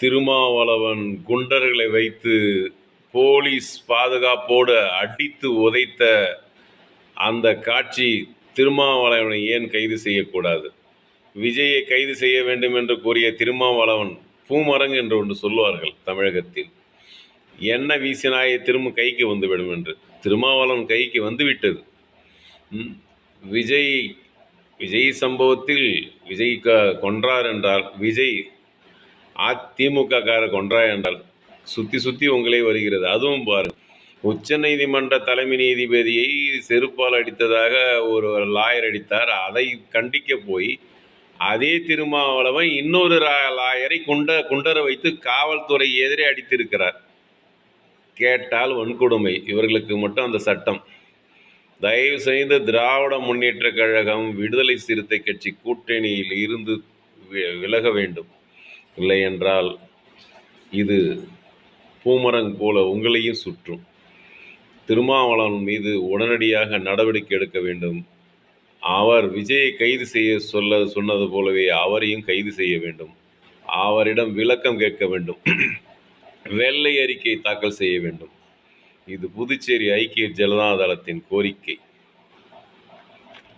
திருமாவளவன் குண்டர்களை வைத்து போலீஸ் பாதுகாப்போடு அடித்து உதைத்த அந்த காட்சி திருமாவளவனை ஏன் கைது செய்யக்கூடாது? விஜயை கைது செய்ய வேண்டும் என்று கூறிய திருமாவளவன் பூமரங்கு என்று ஒன்று சொல்லுவார்கள் தமிழகத்தில். என்ன வீசினாயே திரும்ப கைக்கு வந்துவிடும் என்று. திருமாவளவன் கைக்கு வந்துவிட்டது. விஜய் விஜய் சம்பவத்தில் விஜய் க கொன்றார் என்றால் விஜய் அதிமுக கார கொன்றா என்றால் சுற்றி சுற்றி உங்களே வருகிறது. அதுவும் பாருங்கள் உச்ச நீதிமன்ற தலைமை நீதிபதியை செருப்பால் அடித்ததாக ஒரு லாயர் அடித்தார். அதை கண்டிக்க போய் அதே திருமாவளவன் இன்னொரு லாயரை குண்ட குண்டர வைத்து காவல்துறை எதிரே அடித்திருக்கிறார். கேட்டால் வன்கொடுமை. இவர்களுக்கு மட்டும் அந்த சட்டம். தயவு செய்து திராவிட முன்னேற்றக் கழகம் விடுதலை சிறுத்தை கட்சி கூட்டணியில் இருந்து விலக வேண்டும். இல்லை என்றால் இது பூமரங் போல உங்களையும் சுற்றும். திருமாவளவன் மீது உடனடியாக நடவடிக்கை எடுக்க வேண்டும். அவர் விஜயை கைது செய்ய சொல்ல சொன்னது போலவே அவரையும் கைது செய்ய வேண்டும். அவரிடம் விளக்கம் கேட்க வேண்டும். வெள்ளை அறிக்கை தாக்கல் செய்ய வேண்டும். இது புதுச்சேரி ஐக்கிய ஜனதா தளத்தின் கோரிக்கை.